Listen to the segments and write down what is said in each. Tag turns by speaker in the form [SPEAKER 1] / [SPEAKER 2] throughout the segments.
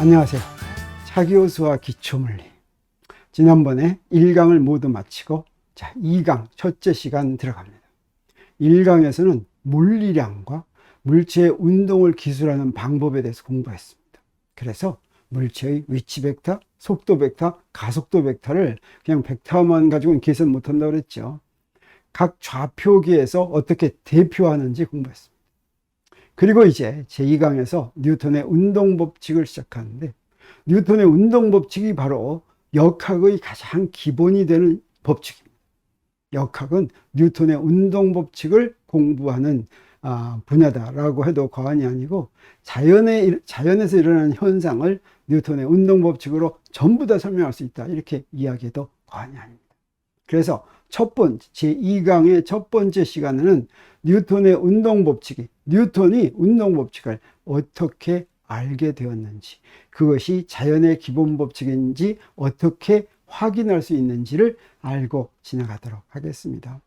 [SPEAKER 1] 안녕하세요. 차기호수와 기초물리. 지난번에 1강을 모두 마치고 자, 2강 첫째 시간 들어갑니다. 1강에서는 물리량과 물체의 운동을 기술하는 방법에 대해서 공부했습니다. 그래서 물체의 위치 벡터, 속도 벡터, 가속도 벡터를 그냥 벡터만 가지고는 계산 못 한다고 그랬죠. 각 좌표기에서 어떻게 대표하는지 공부했습니다. 그리고 이제 제2강에서 뉴턴의 운동 법칙을 시작하는데 뉴턴의 운동 법칙이 바로 역학의 가장 기본이 되는 법칙입니다. 역학은 뉴턴의 운동 법칙을 공부하는 아, 분야다라고 해도 과언이 아니고 자연의 자연에서 일어나는 현상을 뉴턴의 운동 법칙으로 전부 다 설명할 수 있다 이렇게 이야기해도 과언이 아닙니다. 그래서 첫 번째 제2강의 첫 번째 시간에는 뉴턴의 운동 법칙이 뉴턴이 운동 법칙을 어떻게 알게 되었는지 그것이 자연의 기본 법칙인지 어떻게 확인할 수 있는지를 알고 지나가도록 하겠습니다.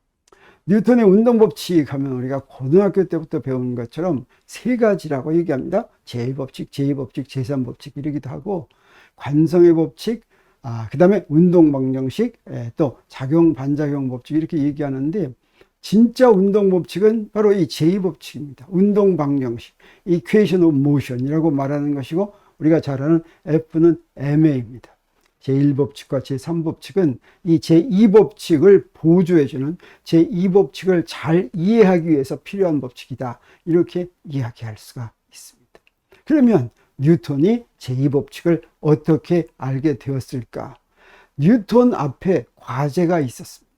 [SPEAKER 1] 뉴턴의 운동 법칙 하면 우리가 고등학교 때부터 배운 것처럼 세 가지라고 얘기합니다. 제1법칙, 제2법칙, 제3법칙 이러기도 하고 관성의 법칙, 아, 그 다음에 운동 방정식, 예, 또 작용 반작용 법칙 이렇게 얘기하는데 진짜 운동 법칙은 바로 이 제2법칙입니다. 운동 방정식, equation of motion이라고 말하는 것이고 우리가 잘 아는 F는 MA입니다. 제1법칙과 제3법칙은 이 제2법칙을 보조해주는 제2법칙을 잘 이해하기 위해서 필요한 법칙이다. 이렇게 이야기할 수가 있습니다. 그러면 뉴턴이 제2법칙을 어떻게 알게 되었을까? 뉴턴 앞에 과제가 있었습니다.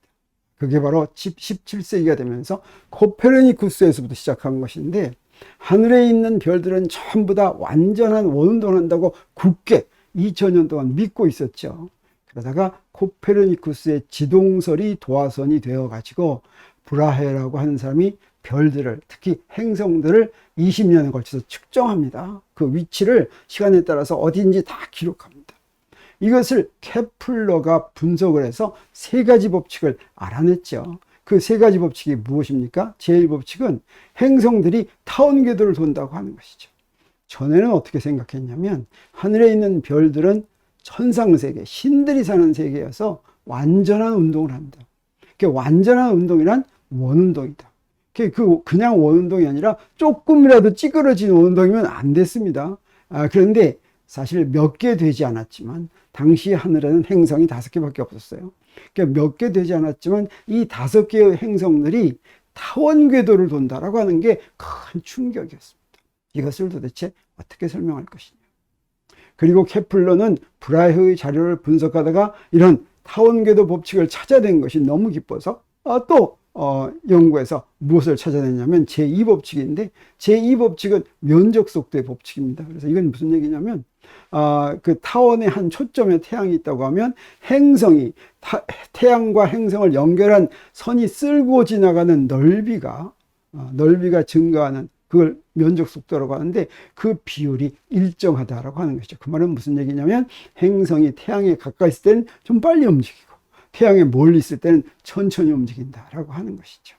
[SPEAKER 1] 그게 바로 17세기가 되면서 코페르니쿠스에서부터 시작한 것인데 하늘에 있는 별들은 전부 다 완전한 원운동을 한다고 굳게 2000년 동안 믿고 있었죠. 그러다가 코페르니쿠스의 지동설이 도화선이 되어 가지고 브라헤라고 하는 사람이 별들을 특히 행성들을 20년에 걸쳐서 측정합니다. 그 위치를 시간에 따라서 어디인지 다 기록합니다. 이것을 케플러가 분석을 해서 세 가지 법칙을 알아냈죠. 그 세 가지 법칙이 무엇입니까? 제1법칙은 행성들이 타원 궤도를 돈다고 하는 것이죠. 전에는 어떻게 생각했냐면 하늘에 있는 별들은 천상 세계, 신들이 사는 세계여서 완전한 운동을 한다. 그 완전한 운동이란 원운동이다. 그 그냥 원운동이 아니라 조금이라도 찌그러진 원운동이면 안 됐습니다. 아, 그런데 사실 몇 개 되지 않았지만 당시 하늘에는 행성이 다섯 개밖에 없었어요. 그러니까 몇 개 되지 않았지만 이 다섯 개의 행성들이 타원 궤도를 돈다라고 하는 게 큰 충격이었습니다. 이것을 도대체 어떻게 설명할 것이냐. 그리고 케플러는 브라이흐의 자료를 분석하다가 이런 타원 궤도 법칙을 찾아낸 것이 너무 기뻐서 아, 또 어, 연구에서 무엇을 찾아냈냐면 제2법칙인데 제2법칙은 면적 속도의 법칙입니다. 그래서 이건 무슨 얘기냐면 아, 그 타원의 한 초점에 태양이 있다고 하면 행성이 타, 태양과 행성을 연결한 선이 쓸고 지나가는 넓이가 어, 넓이가 증가하는 그걸 면적 속도라고 하는데 그 비율이 일정하다라고 하는 것이죠. 그 말은 무슨 얘기냐면 행성이 태양에 가까이 있을 때는 좀 빨리 움직이고 태양에 멀리 있을 때는 천천히 움직인다라고 하는 것이죠.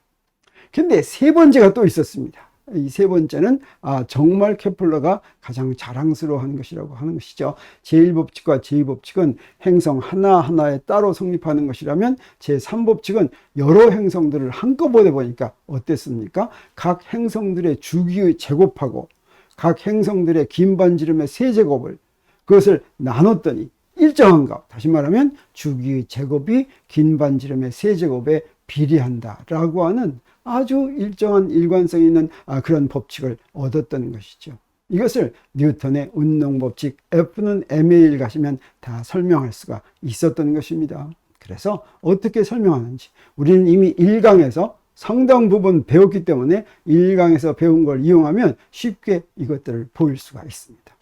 [SPEAKER 1] 근데 세 번째가 또 있었습니다. 이 세 번째는 아, 정말 케플러가 가장 자랑스러워하는 것이라고 하는 것이죠. 제1법칙과 제2법칙은 행성 하나하나에 따로 성립하는 것이라면 제3법칙은 여러 행성들을 한꺼번에 보니까 어땠습니까? 각 행성들의 주기의 제곱하고 각 행성들의 긴 반지름의 세제곱을 그것을 나눴더니 일정한가? 다시 말하면 주기의 제곱이 긴 반지름의 세제곱에 비례한다라고 하는 아주 일정한 일관성 있는 아, 그런 법칙을 얻었던 것이죠. 이것을 뉴턴의 운동 법칙 F는 MA를 가시면 다 설명할 수가 있었던 것입니다. 그래서 어떻게 설명하는지 우리는 이미 1강에서 상당 부분 배웠기 때문에 1강에서 배운 걸 이용하면 쉽게 이것들을 보일 수가 있습니다.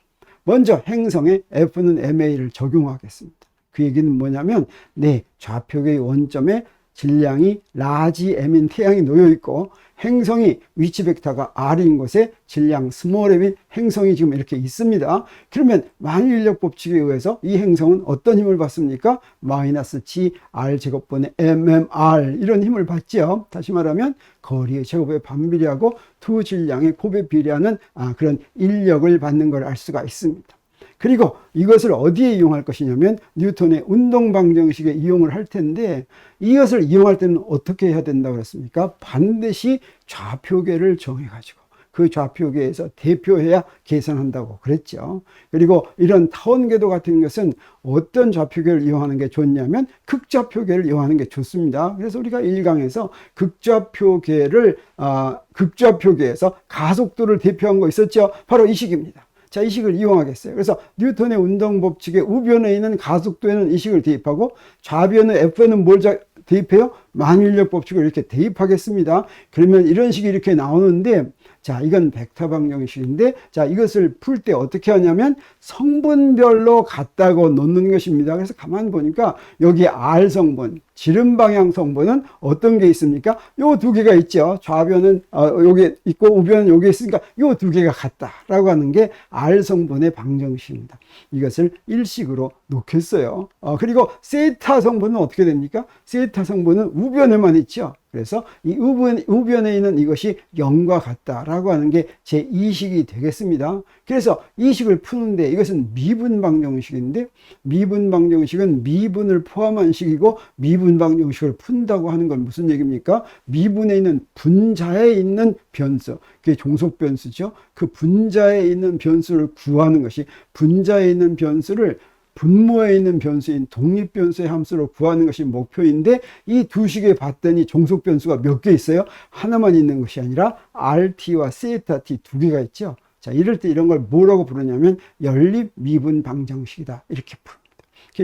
[SPEAKER 1] 먼저 행성에 F는 MA를 적용하겠습니다. 그 얘기는 뭐냐면 내 좌표의 원점에 질량이 라지 m인 태양이 놓여 있고 행성이 위치 벡터가 r인 곳에 질량 스몰 m인 행성이 지금 이렇게 있습니다. 그러면 만일력 법칙에 의해서 이 행성은 어떤 힘을 받습니까? 마이너스 g r 제곱분의 mmr 이런 힘을 받지요. 다시 말하면 거리의 제곱에 반비례하고 두 질량의 곱에 비례하는 아, 그런 인력을 받는 걸 알 수가 있습니다. 그리고 이것을 어디에 이용할 것이냐면 뉴턴의 운동 방정식에 이용을 할 텐데 이것을 이용할 때는 어떻게 해야 된다고 그랬습니까? 반드시 좌표계를 정해 가지고 그 좌표계에서 대표해야 계산한다고 그랬죠. 그리고 이런 타원궤도 같은 것은 어떤 좌표계를 이용하는 게 좋냐면 극좌표계를 이용하는 게 좋습니다. 그래서 우리가 1강에서 극좌표계를 아, 극좌표계에서 가속도를 대표한 거 있었죠. 바로 이 식입니다. 자, 이 식을 이용하겠어요. 그래서 뉴턴의 운동 법칙의 우변에 있는 가속도에는 이 식을 대입하고 좌변의 F에는 뭘 자- 대입해요? 만일력 법칙을 이렇게 대입하겠습니다. 그러면 이런 식이 이렇게 나오는데 자, 이건 벡터 방정식인데 자, 이것을 풀 때 어떻게 하냐면 성분별로 같다고 놓는 것입니다. 그래서 가만 보니까 여기 R 성분, 지름 방향 성분은 어떤 게 있습니까? 요 두 개가 있죠. 좌변은 어, 여기 있고 우변은 여기 있으니까 요 두 개가 같다라고 하는 게 R 성분의 방정식입니다. 이것을 일식으로 놓겠어요. 어, 그리고 세타 성분은 어떻게 됩니까? 세타 성분은 우변에만 있죠. 그래서 이 우변, 우변에 있는 이것이 0과 같다라고 하는 게 제 2식이 되겠습니다. 그래서 이 식을 푸는데 이것은 미분 방정식인데 미분 방정식은 미분을 포함한 식이고 미분 방정식을 푼다고 하는 건 무슨 얘기입니까? 미분에 있는 분자에 있는 변수, 그게 종속 변수죠. 그 분자에 있는 변수를 구하는 것이 분자에 있는 변수를 분모에 있는 변수인 독립변수의 함수로 구하는 것이 목표인데 이 두 식에 봤더니 종속 변수가 몇 개 있어요? 하나만 있는 것이 아니라 RT와 세타 T 두 개가 있죠. 자, 이럴 때 이런 걸 뭐라고 부르냐면 연립 미분 방정식이다. 이렇게 부릅니다.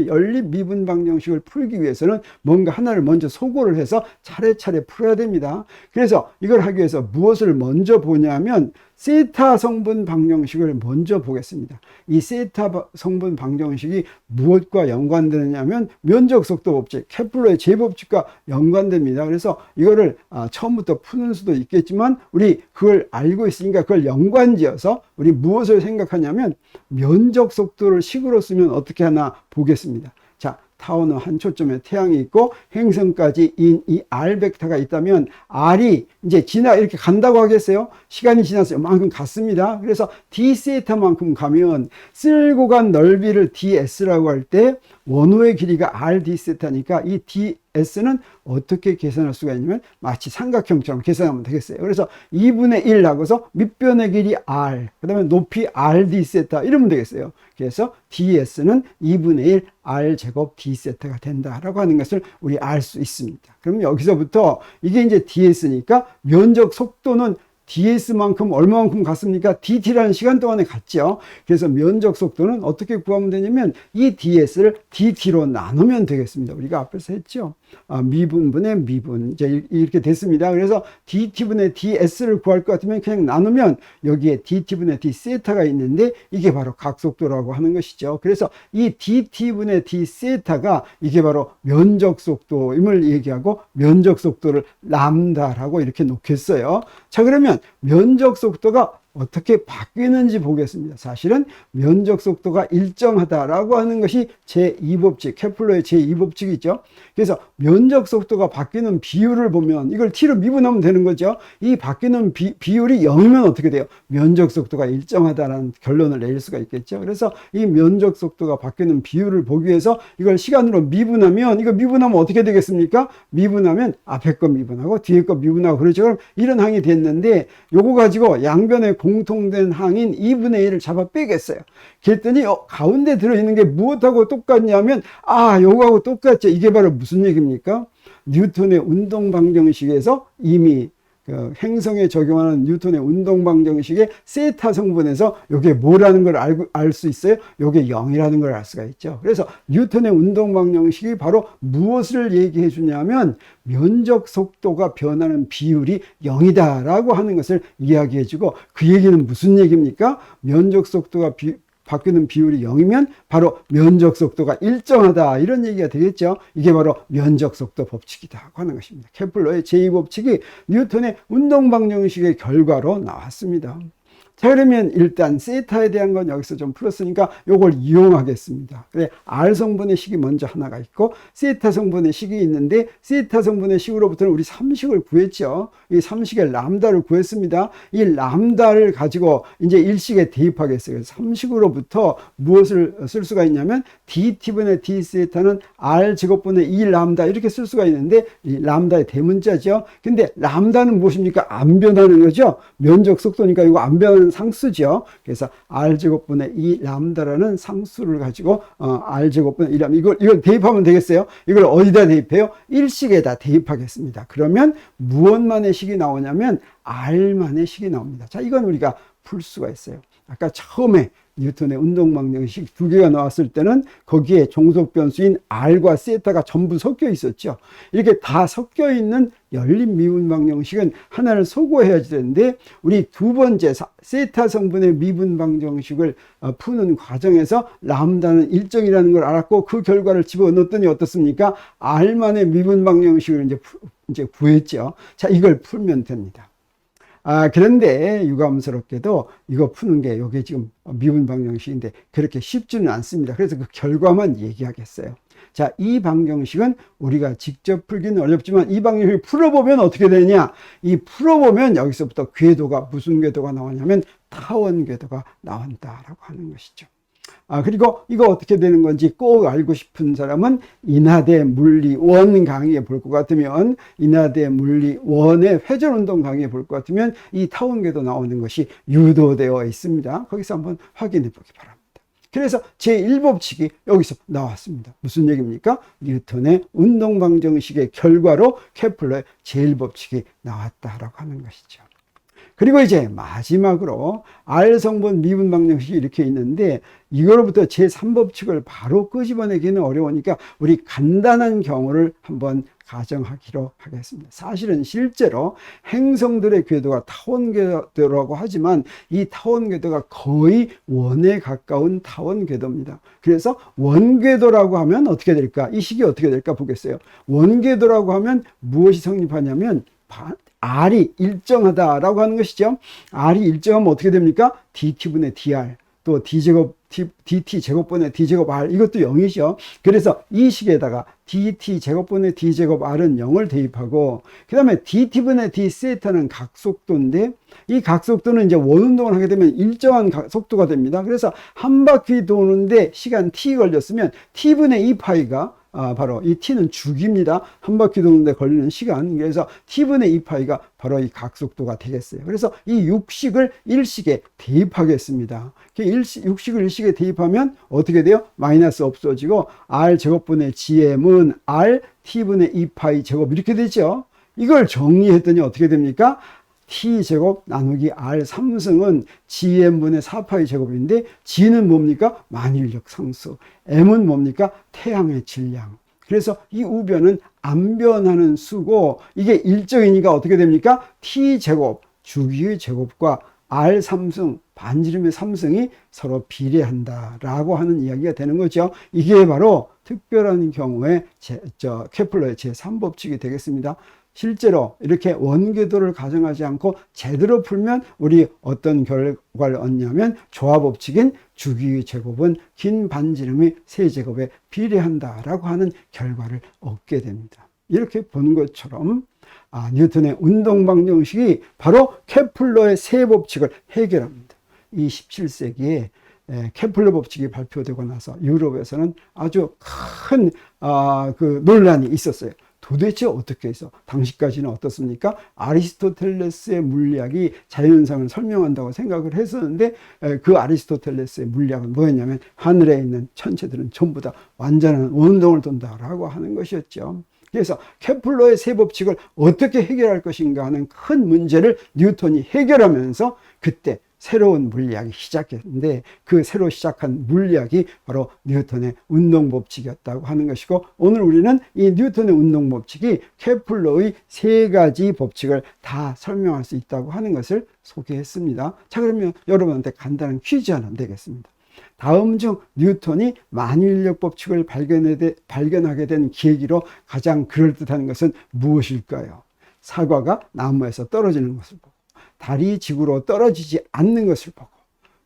[SPEAKER 1] 연립 미분 방정식을 풀기 위해서는 뭔가 하나를 먼저 소거를 해서 차례차례 풀어야 됩니다. 그래서 이걸 하기 위해서 무엇을 먼저 보냐면 세타 성분 방정식을 먼저 보겠습니다. 이 세타 바- 성분 방정식이 무엇과 연관되느냐면 면적 속도 법칙, 케플러의 제법칙과 연관됩니다. 그래서 이거를 아, 처음부터 푸는 수도 있겠지만 우리 그걸 알고 있으니까 그걸 연관지어서 우리 무엇을 생각하냐면 면적 속도를 식으로 쓰면 어떻게 하나 보겠습니다. 자, 타원은 한 초점에 태양이 있고 행성까지 인 이 R 벡터가 있다면 R이 이제 지나 이렇게 간다고 하겠어요? 시간이 지나서 이만큼 갔습니다. 그래서 d 세타만큼 가면 쓸고 간 넓이를 ds라고 할 때 원호의 길이가 r d 세타니까 이 ds는 어떻게 계산할 수가 있냐면 마치 삼각형처럼 계산하면 되겠어요. 그래서 2분의 1 하고서 밑변의 길이 r, 그 다음에 높이 r d 세타 이러면 되겠어요. 그래서 ds는 2분의 1 r 제곱 d 세타가 된다라고 하는 것을 우리 알 수 있습니다. 그럼 여기서부터 이게 이제 ds니까 면적 속도는 ds만큼 얼마만큼 갔습니까? dt라는 시간 동안에 갔죠. 그래서 면적 속도는 어떻게 구하면 되냐면 이 ds를 dt로 나누면 되겠습니다. 우리가 앞에서 했죠. 아, 미분분의 미분 이제 이렇게 됐습니다. 그래서 dt분의 ds를 구할 것 같으면 그냥 나누면 여기에 dt분의 d 세타가 있는데 이게 바로 각속도라고 하는 것이죠. 그래서 이 dt분의 d 세타가 이게 바로 면적 속도임을 얘기하고 면적 속도를 람다라고 이렇게 놓겠어요. 자 그러면 면적 속도가 어떻게 바뀌는지 보겠습니다. 사실은 면적 속도가 일정하다라고 하는 것이 제2법칙, 케플러의 제2법칙이죠. 그래서 면적 속도가 바뀌는 비율을 보면 이걸 t로 미분하면 되는 거죠. 이 바뀌는 비, 비율이 0이면 어떻게 돼요? 면적 속도가 일정하다라는 결론을 내릴 수가 있겠죠. 그래서 이 면적 속도가 바뀌는 비율을 보기 위해서 이걸 시간으로 미분하면 이거 미분하면 어떻게 되겠습니까? 미분하면 앞에 거 미분하고 뒤에 거 미분하고 그렇죠. 그럼 이런 항이 됐는데 요거 가지고 양변에 공통된 항인 2분의 1을 잡아 빼겠어요. 그랬더니 어, 가운데 들어있는 게 무엇하고 똑같냐면 아 요거하고 똑같죠. 이게 바로 무슨 얘기입니까? 뉴턴의 운동 방정식에서 이미 그 행성에 적용하는 뉴턴의 운동 방 정식의 세타 성분에서 이게 뭐라는 걸 알 수 있어요? 이게 0이라는 걸 알 수가 있죠. 그래서 뉴턴의 운동 방 정식이 바로 무엇을 얘기해 주냐면 면적 속도가 변하는 비율이 0이다라고 하는 것을 이야기해 주고 그 얘기는 무슨 얘기입니까? 면적 속도가 비, 바뀌는 비율이 0이면 바로 면적 속도가 일정하다 이런 얘기가 되겠죠. 이게 바로 면적 속도 법칙이다 하는 것입니다. 케플러의 제2법칙이 뉴턴의 운동 방정식의 결과로 나왔습니다. 자, 그러면 일단 세타에 대한 건 여기서 좀 풀었으니까 요걸 이용하겠습니다. 그래, R 성분의 식이 먼저 하나가 있고, 세타 성분의 식이 있는데, 세타 성분의 식으로부터는 우리 삼식을 구했죠. 이 삼식의 람다를 구했습니다. 이 람다를 가지고 이제 일식에 대입하겠어요. 삼식으로부터 무엇을 쓸 수가 있냐면, dt분의 d 세타는 R 제곱분의 2 람다 이렇게 쓸 수가 있는데, 이 람다의 대문자죠. 근데 람다는 무엇입니까? 안 변하는 거죠. 면적 속도니까 이거 안 변하는 상수죠. 그래서 r 제곱분의 2 람다라는 상수를 가지고 어, r 제곱분의 2 람다 이걸 이걸 대입하면 되겠어요. 이걸 어디다 대입해요? 일식에다 대입하겠습니다. 그러면 무엇만의 식이 나오냐면 r만의 식이 나옵니다. 자, 이건 우리가 풀 수가 있어요. 아까 처음에 뉴턴의 운동방정식 두 개가 나왔을 때는 거기에 종속 변수인 R과 세타가 전부 섞여 있었죠. 이렇게 다 섞여 있는 열린 미분 방정식은 하나를 소거해야지 되는데 우리 두 번째 세타 성분의 미분 방정식을 어, 푸는 과정에서 람다는 일정이라는 걸 알았고 그 결과를 집어넣었더니 어떻습니까? R만의 미분 방정식을 이제 이제 구했죠. 자, 이걸 풀면 됩니다. 아, 그런데 유감스럽게도 이거 푸는 게 이게 지금 미분 방정식인데 그렇게 쉽지는 않습니다. 그래서 그 결과만 얘기하겠어요. 자, 이 방정식은 우리가 직접 풀기는 어렵지만 이 방정식을 풀어보면 어떻게 되냐? 이 풀어보면 여기서부터 궤도가 무슨 궤도가 나오냐면 타원 궤도가 나온다라고 하는 것이죠. 아, 그리고 이거 어떻게 되는 건지 꼭 알고 싶은 사람은 인하대 물리 원 강의에 볼 것 같으면 인하대 물리 원의 회전 운동 강의에 볼 것 같으면 이 타원궤도 나오는 것이 유도되어 있습니다. 거기서 한번 확인해 보기 바랍니다. 그래서 제1법칙이 여기서 나왔습니다. 무슨 얘기입니까? 뉴턴의 운동방정식의 결과로 케플러의 제1법칙이 나왔다라고 하는 것이죠. 그리고 이제 마지막으로 R 성분 미분 방정식이 이렇게 있는데 이거로부터 제3법칙을 바로 끄집어내기는 어려우니까 우리 간단한 경우를 한번 가정하기로 하겠습니다. 사실은 실제로 행성들의 궤도가 타원 궤도라고 하지만 이 타원 궤도가 거의 원에 가까운 타원 궤도입니다. 그래서 원 궤도라고 하면 어떻게 될까? 이 식이 어떻게 될까 보겠어요. 원 궤도라고 하면 무엇이 성립하냐면 R이 일정하다라고 하는 것이죠. R이 일정하면 어떻게 됩니까? dt분의 dr 또 d제곱 dt 제곱분의 d제곱 r 이것도 0이죠. 그래서 이 식에다가 dt 제곱분의 d제곱 r은 0을 대입하고 그 다음에 dt분의 d 세타는 각속도인데 이 각속도는 이제 원운동을 하게 되면 일정한 속도가 됩니다. 그래서 한 바퀴 도는데 시간 t 걸렸으면 t분의 2파이가 아, 바로 이 t는 주기입니다. 한 바퀴 도는데 걸리는 시간. 그래서 t분의 2파이가 바로 이 각속도가 되겠어요. 그래서 이 육식을 일식에 대입하겠습니다. 일식, 육식을 일식에 대입하면 어떻게 돼요? 마이너스 없어지고 r 제곱분의 gm은 r t분의 2파이 제곱 이렇게 되죠. 이걸 정리했더니 어떻게 됩니까? T제곱 나누기 r 3승은 gm분의 4파이 제곱인데 g는 뭡니까? 만일력 상수. m은 뭡니까? 태양의 질량. 그래서 이 우변은 안 변하는 수고 이게 일정이니까 어떻게 됩니까? t제곱 주기의 제곱과 r 3승 반지름의 3승이 서로 비례한다 라고 하는 이야기가 되는 거죠. 이게 바로 특별한 경우에 제, 저 케플러의 제3법칙이 되겠습니다. 실제로 이렇게 원궤도를 가정하지 않고 제대로 풀면 우리 어떤 결과를 얻냐면 조합법칙인 주기의 제곱은 긴 반지름의 세제곱에 비례한다라고 하는 결과를 얻게 됩니다. 이렇게 본 것처럼 아, 뉴턴의 운동방정식이 바로 케플러의 세 법칙을 해결합니다. 이 17세기에 케플러 법칙이 발표되고 나서 유럽에서는 아주 큰 아, 그 논란이 있었어요. 도대체 어떻게 해서 당시까지는 어떻습니까? 아리스토텔레스의 물리학이 자연현상을 설명한다고 생각을 했었는데 그 아리스토텔레스의 물리학은 뭐였냐면 하늘에 있는 천체들은 전부 다 완전한 원동을 돈다라고 하는 것이었죠. 그래서 케플러의 세 법칙을 어떻게 해결할 것인가 하는 큰 문제를 뉴턴이 해결하면서 그때 새로운 물리학이 시작했는데 그 새로 시작한 물리학이 바로 뉴턴의 운동 법칙이었다고 하는 것이고 오늘 우리는 이 뉴턴의 운동 법칙이 케플러의 세 가지 법칙을 다 설명할 수 있다고 하는 것을 소개했습니다. 자 그러면 여러분한테 간단한 퀴즈 하나 내겠습니다. 다음 중 뉴턴이 만유인력 법칙을 발견하게 된 계기로 가장 그럴듯한 것은 무엇일까요? 사과가 나무에서 떨어지는 것을 달이 지구로 떨어지지 않는 것을 보고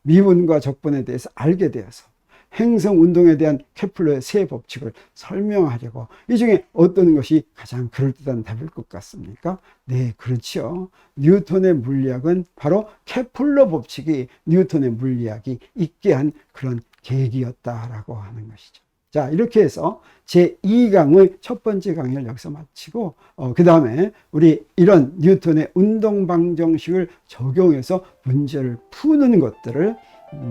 [SPEAKER 1] 미분과 적분에 대해서 알게 되어서 행성 운동에 대한 케플러의 세 법칙을 설명하려고 이 중에 어떤 것이 가장 그럴듯한 답일 것 같습니까? 네, 그렇죠. 뉴턴의 물리학은 바로 케플러 법칙이 뉴턴의 물리학이 있게 한 그런 계기였다라고 하는 것이죠. 자, 이렇게 해서 제 2강의 첫 번째 강의를 여기서 마치고, 어, 그 다음에 우리 이런 뉴턴의 운동 방정식을 적용해서 문제를 푸는 것들을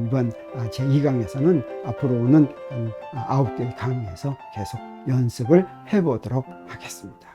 [SPEAKER 1] 이번 아, 제 2강에서는 앞으로 오는 한 9개의 강의에서 계속 연습을 해보도록 하겠습니다.